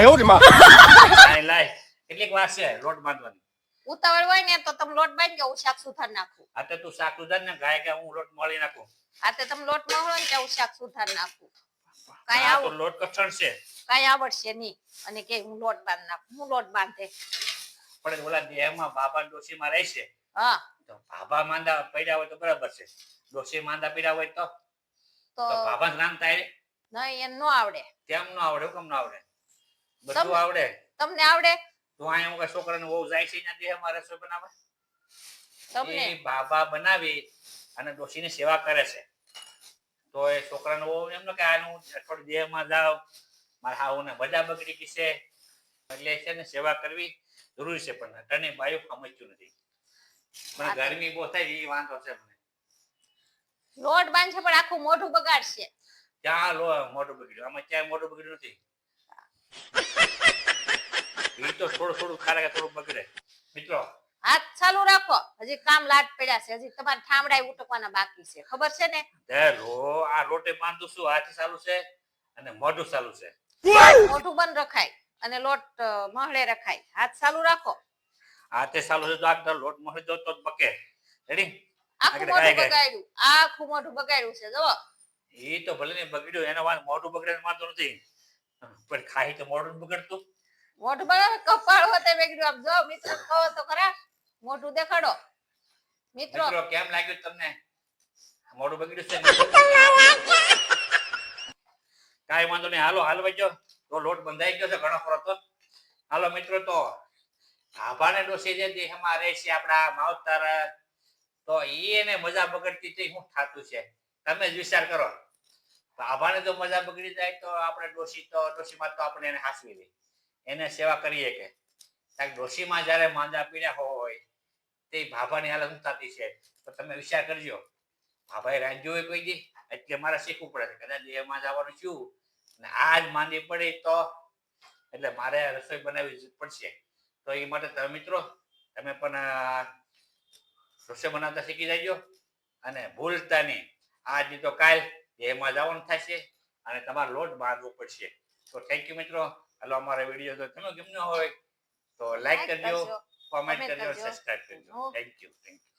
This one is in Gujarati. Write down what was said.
哎呦我的妈！ લાય લાય કેટલીક વાર છે લોટ બાંધવાની ઉતાવળ હોય ને તો તમે લોટ બાંધી હું શાક સુધાર નાખું આ તો તું શાક ઉધાર ને ગાય કે હું લોટ મળી નાખું આ તે તમે લોટ મળો ને ત્યાં હું શાક સુધાર નાખું કાંઈ આ તો આવું લોટ કઠણ છે કાંઈ આવડશે નહીં અને કે હું લોટ બાંધ નાખું હું લોટ બાંધે પણ ઓલા દેહમાં બાબા ડોશીમાં રહેશે હા તો બાબા માંદા પડ્યા હોય તો બરાબર છે ડોશી માંદા પડ્યા હોય તો તો તો બાબા રામ થાય નહીં એમ ન આવડે કેમ ન આવડે કેમ ન આવડે બધું આવડે. તમને આવડે? તો અહીંયા હું છોકરાને બહુ જાય છે એના મારે રસોઈ બનાવે તમને? બાબા બનાવી અને ડોશીની સેવા કરે છે. તો એ છોકરાને બહુ એમ કે આનું થોડી દેહમાં જાવ મારા હાઉને બધા બગડી ગઈ છે. એટલે છે ને સેવા કરવી જરૂરી છે પણ તને બાયુ સમજતું નથી. પણ ગરમી બહુ થાય એ વાંધો છે મને. લોટ બાંધશે પણ આખું મોઢું બગાડશે. ત્યાં લો મોઢું બગડ્યું? આમાં ક્યાંય મોઢું બગડ્યું નથી? એ તો થોડું થોડું ખારે થોડું બગડે. મિત્રો. હાથ ચાલુ રાખો. હજી કામ લાટ પડ્યા છે. હજી તમારે ઠામડા ઉટકવાના બાકી છે. ખબર છે ને? રો આ રોટે બાંધું છું હાથી ચાલુ છે અને મોઢું ચાલુ છે. મોઢું બંધ રખાય અને લોટ મહળે રખાય. હાથ ચાલુ રાખો. હાથે ચાલુ છે તો આ લોટ તો રેડી આખું મોઢું. બગાડ્યું. આખું મોઢું બગાડ્યું છે જો એ તો ભલે ને બગડ્યું એનો વાત મોઢું બગડે વાંધો નથી. પણ ખાઈ તો મોઢું બગડતું. મોઢું બગાડ કપાળ હોતે બગડ્યું આમ જો મિત્રો, કહો તો ખરા, મોઢું દેખાડો. મિત્રો કેમ લાગ્યું તમને? મોઢું બગડ્યું છે? કાંઈ વાંધો નહીં. હાલો, હાલ વજો તો લોટ બંધાઈ ગયો છે, ઘણો ખરો તો. હાલો, મિત્રો, તો આભાને ડોસી જે દેહમાં રહે છે આપણા માવતર. તો ઈ એને મજા બગડતી તે શું થાતું છે. તમે જ વિચાર કરો. આભાને તો મજા બગડી જાય તો આપણે ડોસી તો ડોસીમાં તો આપણે એને હાસવી લઈ એને સેવા કરીએ કે. ડોશીમાં જ્યારે માંદા પીડ્યા હોય, તે ભાભાની હાલત થતી છે. તો તમે વિચાર કરજો, ભાભાએ રાંધ્યું હોય કોઈ દી? એટલે મારે શીખવું પડે છે. કદાચ એમાં જવાનું છું અને આજ માંદી પડી તો, એટલે મારે રસોઈ બનાવવી પડશે. તો એ માટે તમે મિત્રો, તમે પણ રસોઈ બનાવતા શીખી જાજો. અને ભૂલતા નહીં આજ તો કાલ એમાં જવાનું થશે, અને તમારે લોટ બાંધવો પડશે. તો થેન્ક યુ મિત્રો. હાલો અમારા વીડિયો તો તમે ગમ્યો હોય તો લાઈક કરજો કોમેન્ટ કરજો. સબસ્ક્રાઇબ કરજો. Thank you thank you